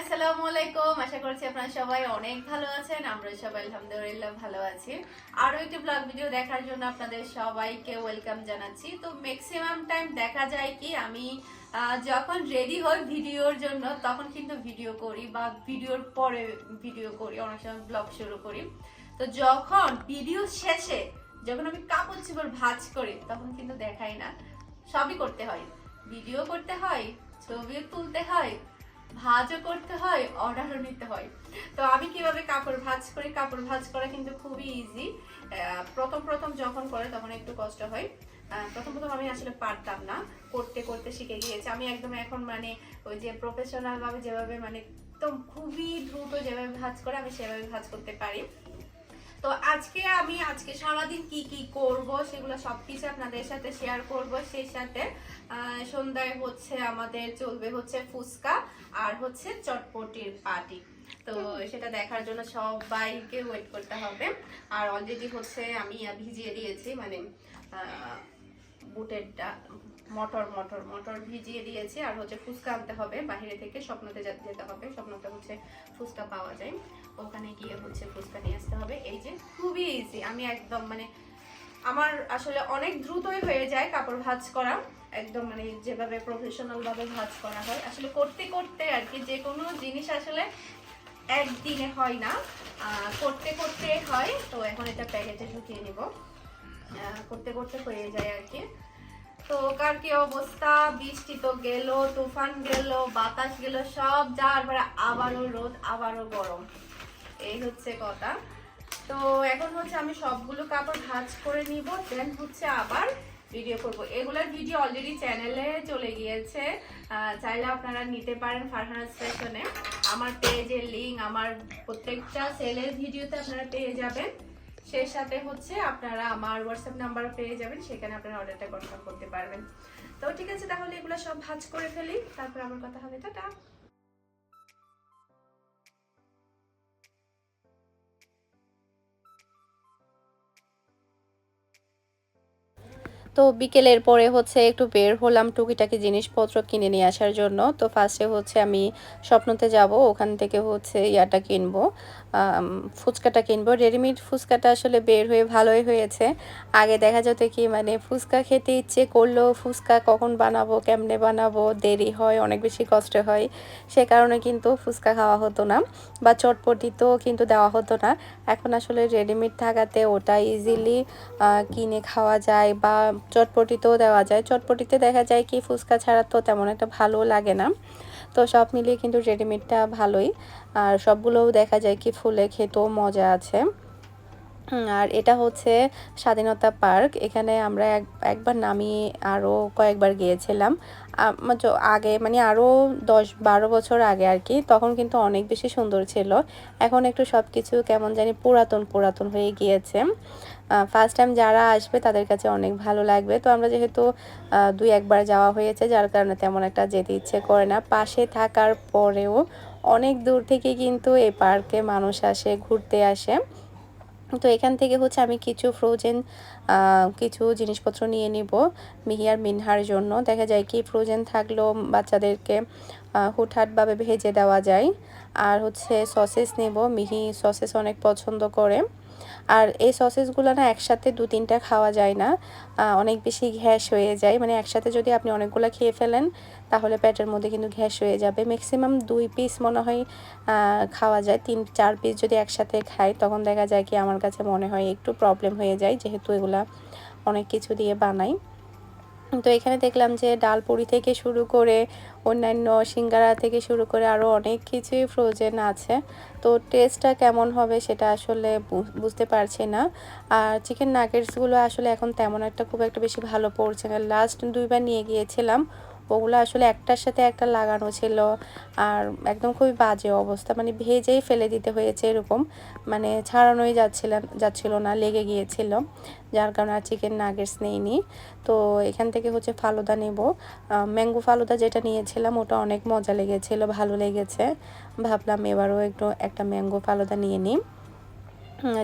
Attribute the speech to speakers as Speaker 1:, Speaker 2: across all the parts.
Speaker 1: আসসালামু আলাইকুম। আশা করছি আপনারা সবাই অনেক ভালো আছেন। আমরা সবাই আলহামদুলিল্লাহ ভালো আছি। আরও একটি ব্লগ ভিডিও দেখার জন্য আপনাদের সবাইকে ওয়েলকাম জানাচ্ছি। তো ম্যাক্সিমাম টাইম দেখা যায় কি, আমি যখন রেডি হই ভিডিওর জন্য, তখন কিন্তু ভিডিও করি বা ভিডিওর পরে ভিডিও করি, অনেক সময় ব্লগ শুরু করি। তো যখন ভিডিও শেষে যখন আমি কাপড় চোপড় ভাজ করি, তখন কিন্তু দেখাই না। সবই করতে হয়। ভিডিও করতে হয় ছবিও তুলতে হয় ভাজও করতে হয়, অর্ডারও নিতে হয়। তো আমি কীভাবে কাপড় ভাজ করি, কাপড় ভাজ করা কিন্তু খুবই ইজি প্রথম প্রথম যখন করে তখন একটু কষ্ট হয়। প্রথম প্রথম আমি আসলে পারতাম না, করতে করতে শিখে গিয়েছি। আমি একদম এখন মানে ওই যে প্রফেশনালভাবে যেভাবে মানে একদম খুবই দ্রুত যেভাবে ভাজ করে আমি সেভাবে ভাজ করতে পারি। তো আজকে আমি আজকে সারাদিন কি কি করব সেগুলো সবকিছু আপনাদের সাথে শেয়ার করব। সেই সাথে সন্ধ্যায় হচ্ছে আমাদের চলবে হচ্ছে ফুচকা আর হচ্ছে চটপটির পার্টি তো সেটা দেখার জন্য সবাইকে ওয়েট করতে হবে। আর অলরেডি হচ্ছে আমি ভিজিয়ে দিয়েছি মানে আহ, বুটের মটর মটর মটর ভিজিয়ে দিয়েছি। আর হচ্ছে ফুচকা আনতে হবে বাইরে থেকে স্বপ্নতে যেতে হবে। স্বপ্নতে হচ্ছে ফুচকা পাওয়া যায়। ওখানে গিয়ে হচ্ছে ফুচকা নিয়ে আসতে হবে। এই যে খুবই ইজি আমি একদম মানে আমার আসলে অনেক দ্রুতই হয়ে যায় কাপড় ভাঁজ করা। একদম মানে যেভাবে প্রফেশনাল ভাবে ভাঁজ করা হয়। আসলে করতে করতে আর কি যে কোনো জিনিস আসলে একদিনে হয় না। করতে করতে হয়, তো এখন এটা প্যাকেটে ঢুকিয়ে নিব। করতে করতে হয়ে যায় আর কি। তো কার কি অবস্থা? বৃষ্টি তো গেল, তুফান গেল, বাতাস গেল, সব যাওয়ার পরে আবারও রোদ, আবারও গরম। এই হচ্ছে কথা। তো এখন হচ্ছে আমি সবগুলো কাপড় ভাঁজ করে নিব দেন হচ্ছে আবার ভিডিও করব। এগুলোর ভিডিও অলরেডি চ্যানেলে চলে গিয়েছে। চাইলে আপনারা নিতে পারেন ফারহানাস স্টেশনে আমার পেজের লিঙ্ক আমার প্রত্যেকটা সেলের ভিডিওতে আপনারা পেয়ে যাবেন। সেই সাথে হচ্ছে আপনারা আমার হোয়াটসঅ্যাপ নাম্বার পেয়ে যাবেন, সেখানে আপনারা অর্ডারটা কনফার্ম করতে পারবেন। তো ঠিক আছে, তাহলে এগুলো সব ভাঁজ করে ফেলি। তারপর আমার কথা হবে। টাটা!
Speaker 2: তো বিকেলের পরে হচ্ছে একটু বের হলাম টুকিটাকি জিনিসপত্র কিনে নিয়ে আসার জন্য। তো ফার্স্টে হচ্ছে আমি স্বপ্নতে যাব, ওখান থেকে হচ্ছে ইয়াটা কিনবো। ফুচকাটা কিনবো। রেডিমেড ফুচকাটা আসলে বের হয়ে ভালোই হয়েছে। আগে দেখা যেত কি মানে ফুচকা খেতে ইচ্ছে করল ফুচকা কখন বানাবো, কেমনে বানাবো, দেরি হয়, অনেক বেশি কষ্ট হয়। সে কারণে কিন্তু ফুচকা খাওয়া হতো না বা চটপটি তো কিন্তু দেওয়া হতো না। এখন আসলে রেডিমেড থাকাতে ওটা ইজিলি কিনে খাওয়া যায় বা চটপটিতেও দেওয়া যায়। চটপটিতে দেখা যায় কি ফুচকা ছাড়া তো তেমন একটা ভালো লাগে না। তো সব মিলিয়ে কিন্তু রেডিমেডটা ভালোই। আর সবগুলোও দেখা যায় কি ফুলে খেতেও মজা আছে। আর এটা হচ্ছে স্বাধীনতা পার্ক। এখানে আমরা এক, একবার নামি আরও কয়েকবার গিয়েছিলাম। আগে মানে আরও দশ, বারো বছর আগে আর কি, তখন কিন্তু অনেক বেশি সুন্দর ছিল। এখন একটু সব কিছু কেমন জানি পুরাতন পুরাতন হয়ে গিয়েছে। ফার্স্ট টাইম যারা আসবে তাদের কাছে অনেক ভালো লাগবে। তো আমরা যেহেতু দুই, একবার যাওয়া হয়েছে, যার কারণে তেমন একটা যেতে ইচ্ছে করে না। পাশে থাকার পরেও অনেক দূর থেকে কিন্তু এই পার্কে মানুষ আসে, ঘুরতে আসে। তো এখান থেকে হচ্ছে আমি কিছু ফ্রোজেন কিছু জিনিসপত্র নিয়ে নিব মিহি আর মিনহার জন্য। দেখা যায় কি ফ্রোজেন থাকলেও বাচ্চাদেরকে হুটহাটভাবে ভেজে দেওয়া যায়। আর হচ্ছে সসেস নেব। মিহি সসেস অনেক পছন্দ করে। আর এই সসেসগুলো না একসাথে দু তিনটা খাওয়া যায় না। অনেক বেশি ঘ্যাস হয়ে যায়। মানে একসাথে যদি আপনি অনেকগুলো খেয়ে ফেলেন, তাহলে পেটের মধ্যে কিন্তু ঘ্যাস হয়ে যাবে। ম্যাক্সিমাম দুই পিস মনে হয় খাওয়া যায়। তিন, চার পিস যদি একসাথে খাই, তখন দেখা যায় কি আমার কাছে মনে হয় একটু প্রবলেম হয়ে যায়, যেহেতু এগুলা অনেক কিছু দিয়ে বানাই। তো এখানে দেখলাম যে ডাল পুরি থেকে শুরু করে অন্যান্য সিঙ্গারা থেকে শুরু করে আরও অনেক কিছুই ফ্রোজেন আছে। তো টেস্টটা কেমন হবে সেটা আসলে বুঝতে পারছি না। আর চিকেন নাগেটসগুলো আসলে এখন তেমন একটা খুব একটা বেশি ভালো পড়ছে না। লাস্ট দুইবার নিয়ে গিয়েছিলাম। ওগুলো আসলে একটার সাথে একটা লাগানো ছিল। আর একদম খুবই বাজে অবস্থা মানে ভেজেই ফেলে দিতে হয়েছে এরকম। মানে ছাড়ানোই যাচ্ছিল যাচ্ছিল না, লেগে গিয়েছিল। যার কারণে আর চিকেন নাগেটস নেইনি। তো এখান থেকে হচ্ছে ফালুদা নেব। ম্যাঙ্গো ফালুদা যেটা নিয়েছিলাম, ওটা অনেক মজা লেগেছিল, ভালো লেগেছে। ভাবলাম এবারও একটু একটা ম্যাঙ্গো ফালুদা নিয়ে নিই।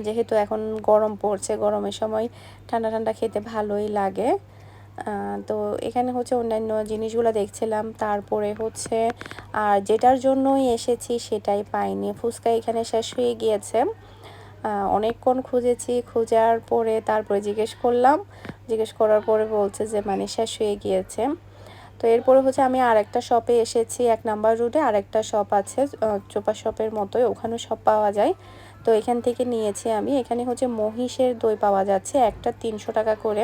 Speaker 2: যেহেতু এখন গরম পড়ছে, গরমের সময় ঠান্ডা ঠান্ডা খেতে ভালোই লাগে। তো এখানে হচ্ছে অন্যান্য জিনিসগুলো দেখছিলাম। তারপরে হচ্ছে, আর যেটার জন্যই এসেছি সেটাই পাইনি। ফুচকা এখানে শেষ হয়ে গিয়েছে। অনেকক্ষণ খুঁজেছি, খোঁজার পরে তারপরে জিজ্ঞেস করলাম। জিজ্ঞেস করার পরে বলছে যে মানে শেষ হয়ে গিয়েছে। তো এরপরে হচ্ছে আমি আরেকটা শপে এসেছি, এক নাম্বার রোডে আরেকটা শপ আছে চোপা শপের মতোই। ওখানেও সব পাওয়া যায়। তো এখান থেকে নিয়েছি আমি। এখানে হচ্ছে মহিষের দই পাওয়া যাচ্ছে একটা তিনশো টাকা করে।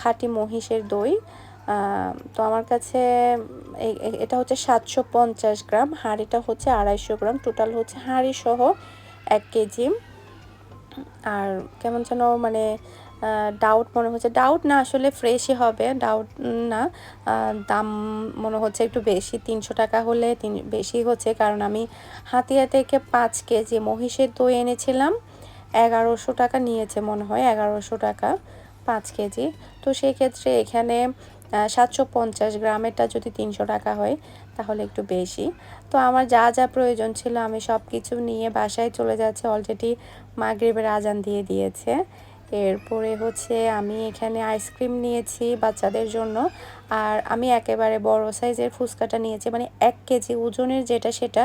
Speaker 2: খাঁটি মহিষের দই। তো আমার কাছে এটা হচ্ছে সাতশো পঞ্চাশ গ্রাম, হাঁড়িটা হচ্ছে আড়াইশো গ্রাম। টোটাল হচ্ছে হাঁড়ি সহ এক কেজি। আর কেমন যেন মানে ডাউট মনে হচ্ছে। ডাউট না, আসলে ফ্রেশই হবে। ডাউট না। দাম মনে হচ্ছে একটু বেশি, তিনশো টাকা হলে তিন, বেশি হচ্ছে। কারণ আমি হাতিয়া থেকে পাঁচ কেজি মহিষের দই এনেছিলাম। এগারোশো টাকা নিয়েছে মনে হয়, এগারোশো টাকা। পাঁচ কেজি। তো সেই ক্ষেত্রে এখানে সাতশো পঞ্চাশ গ্রামেরটা যদি তিনশো টাকা হয়, তাহলে একটু বেশি। তো আমার যা যা প্রয়োজন ছিল আমি সব কিছু নিয়ে বাসায় চলে যাচ্ছে। অলরেডি মাগরিবের আজান দিয়ে দিয়েছে। এরপরে হচ্ছে আমি এখানে আইসক্রিম নিয়েছি বাচ্চাদের জন্য। আর আমি একেবারে বড় সাইজের ফুচকাটা নিয়েছি। মানে এক কেজি ওজনের যেটা সেটা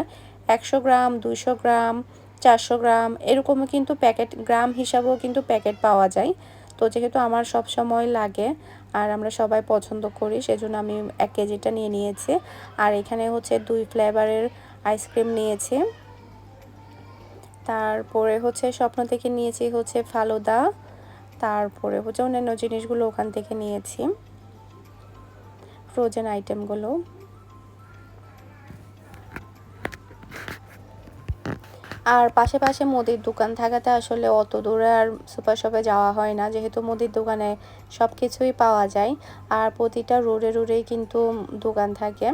Speaker 2: একশো গ্রাম, দুইশো গ্রাম, চারশো গ্রাম, এরকমও কিন্তু প্যাকেট গ্রাম হিসাবেও কিন্তু প্যাকেট পাওয়া যায়। তো যেহেতু আমার সব সময় লাগে আর আমরা সবাই পছন্দ করি, সেজন্য আমি এক কেজিটা নিয়ে নিয়েছি। আর এখানে হচ্ছে দুই ফ্লেভারের আইসক্রিম নিয়েছি। তারপরে হচ্ছে স্বপ্ন থেকে নিয়েছি হচ্ছে ফালুদা। তারপরে হচ্ছে অন্যান্য জিনিসগুলো ওখান থেকে নিয়েছি। ফ্রোজেন আইটেমগুলো। আর পাশে পাশে মুদির দোকান থাকাতে আসলে অত দূরে আর সুপার শপে যাওয়া হয় না। যেহেতু মুদির দোকানে সব কিছুই পাওয়া যায়, আর প্রতিটা রোডে রোডেই কিন্তু দোকান থাকে।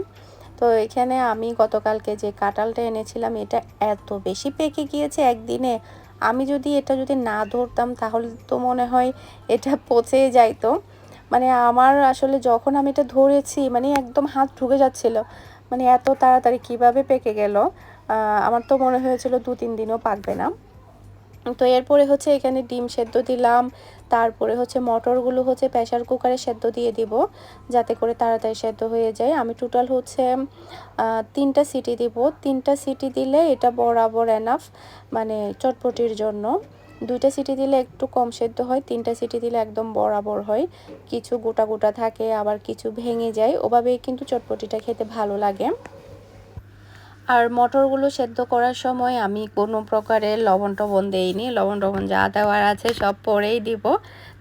Speaker 2: তো এখানে আমি গতকালকে যে কাঁঠালটা এনেছিলাম, এটা এত বেশি পেকে গিয়েছে একদিনে। আমি যদি এটা যদি না ধরতাম, তাহলে তো মনে হয় এটা পচে যাইতো। মানে আমার আসলে যখন আমি এটা ধরেছি মানে একদম হাত ঢুকে যাচ্ছিল। মানে এত তাড়াতাড়ি কীভাবে পেকে গেল? আমার তো মনে হয়েছিল দু, তিন দিনও পাকবে না। তো এরপরে হচ্ছে এখানে ডিম সেদ্ধ দিলাম, তারপরে হচ্ছে মটরগুলো হচ্ছে প্রেশার কুকারে সেদ্ধ দিয়ে দিব, যাতে করে তাড়াতাড়ি সেদ্ধ হয়ে যায়। আমি টোটাল হচ্ছে তিনটা সিটি দিব। তিনটা সিটি দিলে এটা বরাবর এনাফ মানে চটপটির জন্য। দুইটা সিটি দিলে একটু কম সেদ্ধ হয়, তিনটা সিটি দিলে একদম বরাবর হয়। কিছু গোটা গোটা থাকে, আবার কিছু ভেঙে যায়। ওভাবেই কিন্তু চটপটিটা খেতে ভালো লাগে। আর মটরগুলো সেদ্ধ করার সময় আমি কোনো প্রকারের লবণ টবণ দেইনি। লবণ টবণ যা দেওয়ার আছে সব পরেই দিব।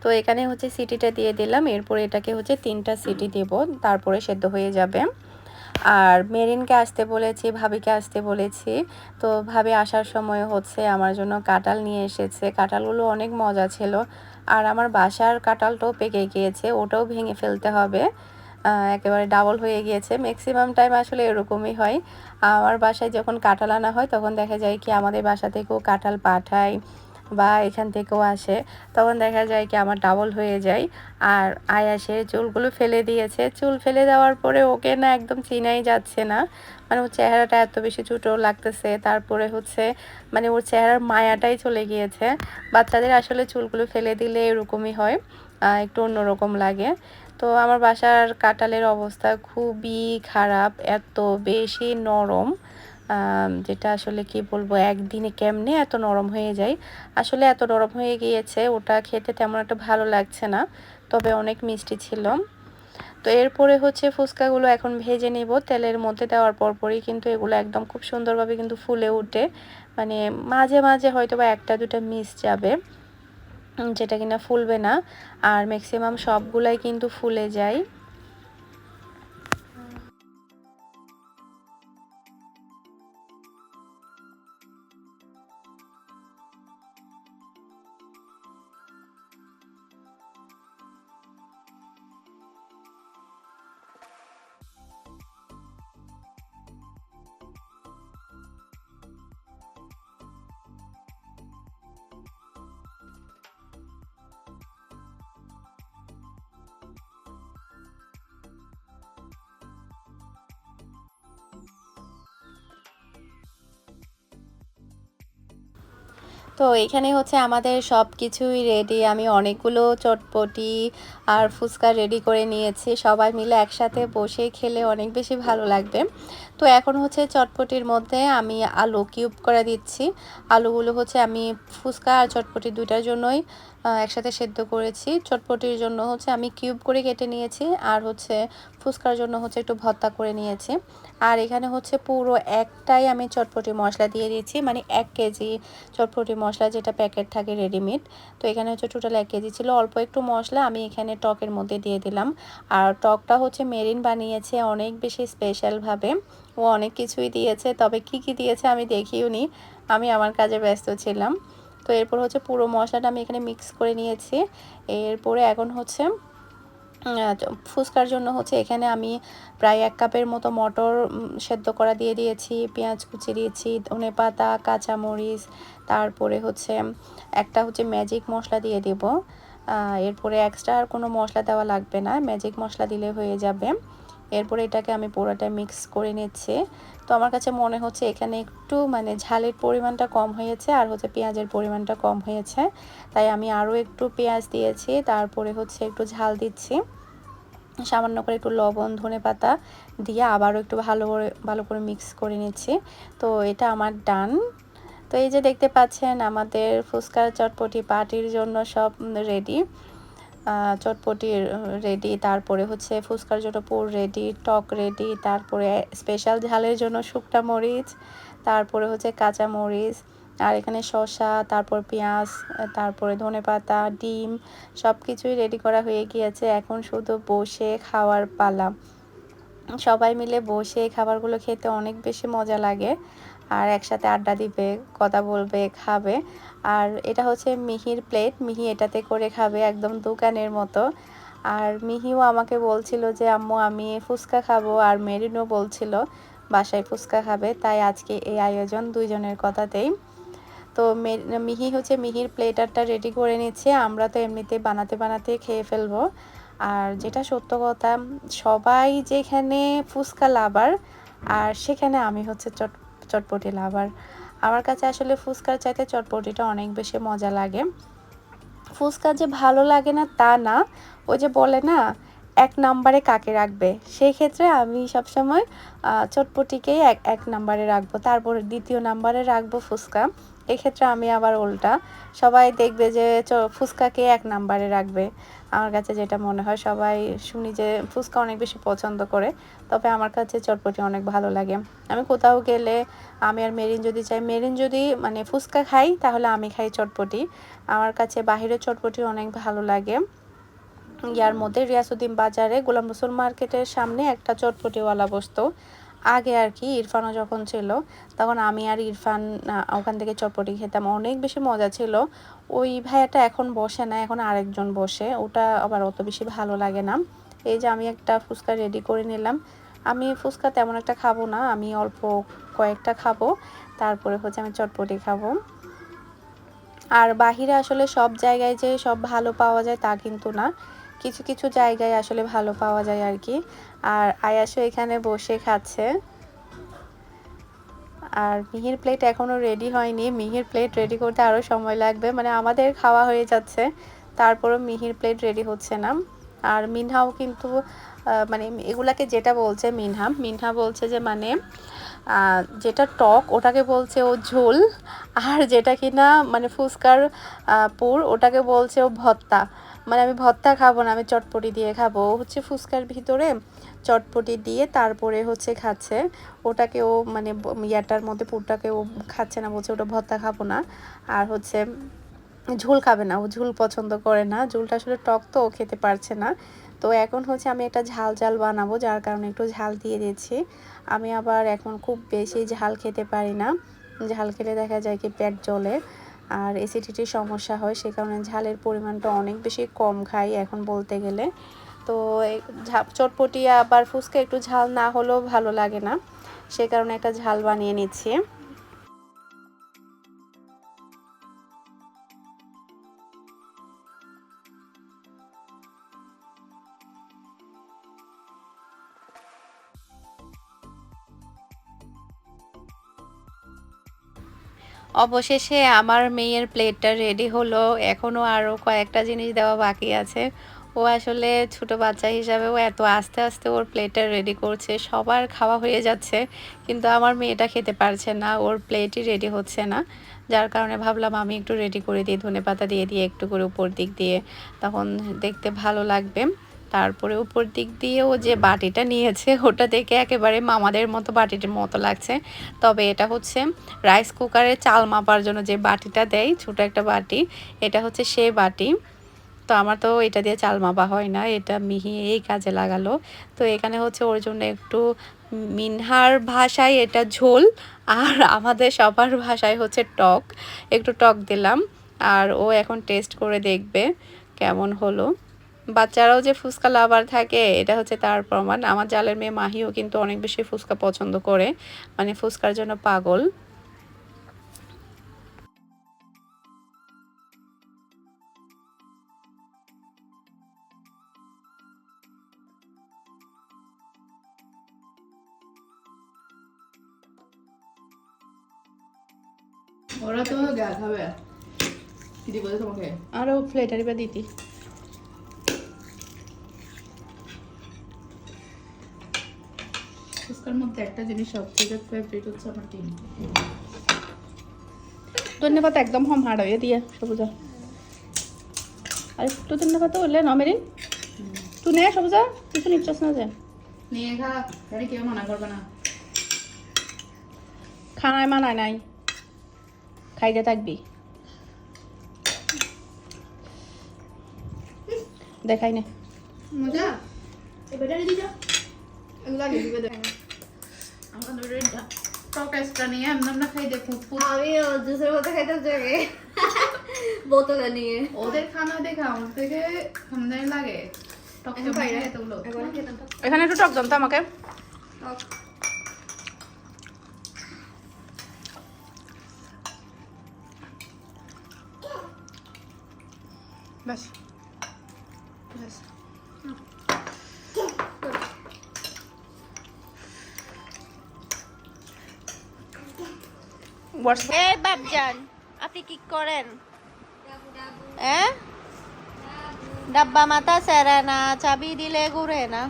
Speaker 2: তো এখানে হচ্ছে সিটিটা দিয়ে দিলাম। এরপরে এটাকে হচ্ছে তিনটা সিটি দেব। তারপরে সেদ্ধ হয়ে যাবে। আর মেরিনকে আসতে বলেছি, ভাবিকে আসতে বলেছি। তো ভাবি আসার সময় হচ্ছে আমার জন্য কাঁঠাল নিয়ে এসেছে। কাঁঠালগুলো অনেক মজা ছিল। আর আমার বাসার কাঁঠালটাও পেকে গিয়েছে। ওটাও ভেঙে ফেলতে হবে। একেবারে ডাবল হয়ে গিয়েছে। ম্যাক্সিমাম টাইম আসলে এরকমই হয়। আমার বাসায় যখন কাঁঠাল আনা হয়, তখন দেখা যায় কি আমাদের বাসা থেকেও কাঁঠাল পাঠায় বা এখান থেকেও আসে। তখন দেখা যায় কি আমার ডাবল হয়ে যায়। আর আয়াসে চুলগুলো ফেলে দিয়েছে। চুল ফেলে দেওয়ার পরে ওকে না একদম চিনাই যাচ্ছে না। মানে ওর চেহারাটা এত বেশি ছোটো লাগতেছে। তারপরে হচ্ছে মানে ওর চেহারার মায়াটাই চলে গিয়েছে। বাচ্চাদের আসলে চুলগুলো ফেলে দিলে এরকমই হয়। একটু অন্যরকম লাগে। তো আমার বাসার কাঁঠালের অবস্থা খুবই খারাপ, এত বেশি নরম। যেটা আসলে কি বলব, একদিনে কেমনে এত নরম হয়ে যায়? আসলে এত নরম হয়ে গিয়েছে, ওটা খেতে তেমন একটা ভালো লাগছে না, তবে অনেক মিষ্টি ছিল। তো এরপরে হচ্ছে ফুচকাগুলো এখন ভেজে নেব, তেলের মধ্যে দেওয়ার পরপরই কিন্তু এগুলো একদম খুব সুন্দরভাবে কিন্তু ফুলে ওঠে মানে মাঝে মাঝে হয়তো বা একটা দুটা মিস যাবে। যেটা কিনা ফুলবে না। আর ম্যাক্সিমাম সবগুলাই কিন্তু ফুলে যায়। তো এখানে হচ্ছে আমাদের সব কিছুই রেডি আমি অনেকগুলো চটপটি আর ফুচকা রেডি করে নিয়েছি। সবাই মিলে একসাথে বসে খেলে অনেক বেশি ভালো লাগবে। তো এখন হচ্ছে চটপটির মধ্যে আমি আলু কিউব করে দিচ্ছি। আলুগুলো হচ্ছে আমি ফুচকা আর চটপটি দুইটার জন্যই একসাথে সেদ্ধ করেছি। চটপটির জন্য হচ্ছে আমি কিউব করে কেটে নিয়েছি আর হচ্ছে ফুচকার জন্য হচ্ছে একটু ভর্তা করে নিয়েছি। আর এখানে হচ্ছে পুরো একটাই আমি চটপটি মশলা দিয়ে দিয়েছি মানে এক কেজি চটপটি মশলা যেটা প্যাকেট থাকে রেডিমেড তো এখানে হচ্ছে টোটাল এক কেজি ছিল। অল্প একটু মশলা আমি এখানে টকের মধ্যে দিয়ে দিলাম। আর টকটা হচ্ছে মেরিন বানিয়েছে অনেক বেশি স্পেশালভাবে ও অনেক কিছুই দিয়েছে, তবে কি কি দিয়েছে আমি দেখিও নি। আমি আমার কাজে ব্যস্ত ছিলাম। তো এরপর হচ্ছে পুরো মশলাটা আমি এখানে মিক্স করে নিয়েছি। এরপরে এখন হচ্ছে ফুচকার জন্য হচ্ছে এখানে আমি প্রায় এক কাপের মতো মটর সেদ্ধ করা দিয়ে দিয়েছি, পেঁয়াজ কুচি দিয়েছি, ধনে পাতা, কাঁচামরিচ, তারপরে হচ্ছে একটা হচ্ছে ম্যাজিক মশলা দিয়ে দেব। এরপরে এক্সট্রা আর কোনো মশলা দেওয়া লাগবে না। ম্যাজিক মশলা দিলে হয়ে যাবে। এরপরে এটাকে আমি পুরোটা মিক্স করে নিচ্ছি। তো আমার কাছে মনে হচ্ছে এখানে একটু মানে ঝালের পরিমাণটা কম হয়েছে আর হচ্ছে পেঁয়াজের পরিমাণটা কম হয়েছে। তাই আমি আরও একটু পেঁয়াজ দিয়েছি, তারপরে হচ্ছে একটু ঝাল দিচ্ছি। সামান্য করে একটু লবণ, ধনে পাতা দিয়ে আবারও একটু ভালো করে ভালো করে মিক্স করে নিচ্ছি। তো এটা আমার ডান তো এই যে দেখতে পাচ্ছেন আমাদের ফুচকার চটপটি পার্টির জন্য সব রেডি চটপটি রেডি তারপরে হচ্ছে ফুচকার জন্য পুর রেডি টক রেডি তারপরে স্পেশাল ঝালের জন্য শুকটা মরিচ, তারপরে হচ্ছে কাঁচা মরিচ, আর এখানে শসা, তারপর পেঁয়াজ, তারপরে ধনেপাতা ডিম সব কিছুই রেডি করা হয়ে গিয়েছে। এখন শুধু বসে খাওয়ার পালা। সবাই মিলে বসে এই খাবারগুলো খেতে অনেক বেশি মজা লাগে। আর একসাথে আড্ডা দিবে, কথা বলবে, খাবে। আর এটা হচ্ছে মিহির প্লেট মিহি এটাতে করে খাবে একদম দোকানের মতো। আর মিহিও আমাকে বলছিল যে, আম্মু, আমি ফুচকা খাব। আর মেরিনও বলছিল, বাসায় ফুচকা খাবে। তাই আজকে এই আয়োজন দুইজনের কথাতেই। তো মিহি হচ্ছে মিহির প্লেটারটা রেডি করে নিচ্ছে। আমরা তো এমনিতে বানাতে বানাতে খেয়ে ফেলব। আর যেটা সত্য কথা, সবাই যেখানে ফুচকা লাভার আর সেখানে আমি হচ্ছে চট চটপটি লাভার। আমার কাছে আসলে ফুচকার চাইতে চটপটিটা অনেক বেশি মজা লাগে। ফুচকা যে ভালো লাগে না, তা না। ওই যে বলে না, এক নাম্বারে কাকে রাখবে? সেই ক্ষেত্রে আমি সবসময় চটপটিকেই এক এক নাম্বারে রাখব। তারপর দ্বিতীয় নাম্বারে রাখব ফুচকা। এক্ষেত্রে আমি আবার উল্টা। সবাই দেখবে যে ফুচকাকে এক নাম্বারে রাখবে। আমার কাছে যেটা মনে হয়, সবাই শুনি যে ফুচকা অনেক বেশি পছন্দ করে। তবে আমার কাছে চটপটি অনেক ভালো লাগে। আমি কোথাও গেলে আমি আর মেরিন যদি চাই, মেরিন যদি মানে ফুচকা খাই, তাহলে আমি খাই চটপটি। আমার কাছে বাহিরের চটপটি অনেক ভালো লাগে। ইয়ার মধ্যে রিয়াসুদ্দিন বাজারে গোলাম রসুল মার্কেটের সামনে একটা চটপটিওয়ালা বসতো। আগে আর কি ইরফানও যখন ছিল, তখন আমি আর ইরফান ওখান থেকে চটপটি খেতাম। অনেক বেশি মজা ছিল। ওই ভাইয়াটা এখন বসে না, এখন আরেকজন বসে। ওটা আবার অত বেশি ভালো লাগে না। এই যে আমি একটা ফুচকা রেডি করে নিলাম। আমি ফুচকা তেমন একটা খাব না, আমি অল্প কয়েকটা খাব। তারপরে হচ্ছে আমি চটপটি খাব। আর বাহিরে আসলে সব জায়গায় যে সব ভালো পাওয়া যায় তা কিন্তু না। কিছু কিছু জায়গায় আসলে ভালো পাওয়া যায় আর কি। আর আয়াসও এখানে বসে খাচ্ছে। আর মিহির প্লেট এখনও রেডি হয়নি। মিহির প্লেট রেডি করতে আরও সময় লাগবে। মানে আমাদের খাওয়া হয়ে যাচ্ছে। তারপরও মিহির প্লেট রেডি হচ্ছে না। আর মিনহাও কিন্তু মানে এগুলাকে যেটা বলছে মিনহা মিনহা বলছে যে মানে যেটা টক ওটাকে বলছে ও ঝোল। আর যেটা কিনা মানে ফুচকার পুর, ওটাকে বলছে ও ভর্তা মানে আমি ভর্তা খাব না, আমি চটপটি দিয়ে খাব। হচ্ছে ফুচকার ভিতরে চটপটি দিয়ে তারপরে হচ্ছে খাচ্ছে। ওটাকে ও মানে ইয়াটার মধ্যে পুরটাকে ও খাচ্ছে না, বলছে ওটা ভর্তা খাব না। আর হচ্ছে ঝোল খাবে না, ও ঝোল পছন্দ করে না। ঝোলটা আসলে টক তো, ও খেতে পারছে না। তো এখন হচ্ছে আমি একটা ঝাল ঝাল বানাবো, যার কারণে একটু ঝাল দিয়ে দিয়েছি। আমি আবার এখন খুব বেশি ঝাল খেতে পারি না। ঝাল খেলে দেখা যায় কি পেট জ্বলে। আর অ্যাসিডিটির সমস্যা হয়, সে কারণে ঝালের পরিমাণটা অনেক বেশি কম খাই এখন বলতে গেলে। তো চটপটি আবার ফুচকা একটু ঝাল না হলেও ভালো লাগে না। সে কারণে একটা ঝাল বানিয়ে নিচ্ছি। অবশেষে আমার মেয়ের প্লেটটা রেডি হলো। এখনও আরও কয়েকটা জিনিস দেওয়া বাকি আছে। ও আসলে ছোট বাচ্চা হিসাবে ও এত আস্তে আস্তে ওর প্লেটটা রেডি করছে, সবার খাওয়া হয়ে যাচ্ছে। কিন্তু আমার মেয়েটা খেতে পারছে না, ওর প্লেটই রেডি হচ্ছে না। যার কারণে ভাবলাম আমি একটু রেডি করে দিই ধনে পাতা দিয়ে দিয়ে একটু করে উপর দিক দিয়ে। তখন দেখতে ভালো লাগবে। তারপরে উপর দিক দিয়ে ও যে বাটিটা নিয়েছে, ওটা দেখে একেবারে মামাদের মতো বাটিটির মতো লাগছে। তবে এটা হচ্ছে রাইস কুকারে চাল মাপার জন্য যে বাটিটা দেয়, ছোট একটা বাটি, এটা হচ্ছে সেই বাটি। তো আমার তো এটা দিয়ে চাল মাপা হয় না, এটা মিহি এই কাজে লাগালো। তো এখানে হচ্ছে ওর জন্য একটু মিনহার ভাষায় এটা ঝোল, আর আমাদের সবার ভাষায় হচ্ছে টক। একটু টক দিলাম, আর ও এখন টেস্ট করে দেখবে কেমন হলো। বাচ্চারাও যে ফুচকা লাভার থাকে এটা হচ্ছে তার প্রমাণ। আমার জালের মেয়ে মাহিও কিন্তু অনেক বেশি ফুচকা পছন্দ করে। মানে ফুচকার জন্য পাগল।
Speaker 3: ওরা তো গ্যাস হবে। তোমাকে?
Speaker 2: আরও ফ্লেটারি বা দিতি।
Speaker 3: ফুচকার মধ্যে একটা জিনিস সবথেকে ফেভারিট হচ্ছে আমার ডিম
Speaker 2: ধন্যবাদ একদম হম হাড় হয়ে দিয়ে সবুজা। আর একটু ধন্যবাদ হলে নমেরিন তুই নে সবুজা কিছু নিচ্ছস না যে।
Speaker 3: নিয়ে খা কেউ মানা করবে না।
Speaker 2: খানায় মানায় নাই। খাইতে থাকবি। দেখাই নে।
Speaker 3: মজা?
Speaker 1: এবারে
Speaker 3: লাগে দিবে দেখ আমাদের এটা। টক এক্সট্রা নিয়ে এমন আমরা খাই দেখুন
Speaker 1: আমি জুসের মধ্যে খাইতাম জাগে বোতলে নিয়ে।
Speaker 3: ওদের খানা দেখে আমার থেকে খামদানি লাগে। টক
Speaker 1: এখন তো
Speaker 2: একটু টক জমতো আমাকে।
Speaker 1: টক।
Speaker 3: ব্যাস। ব্যাস
Speaker 2: এই বাপজান, আপনি কি করেন? হ্যাঁ ডাব্বা মাথা সেরে না, চাবি দিলে ঘুরে না।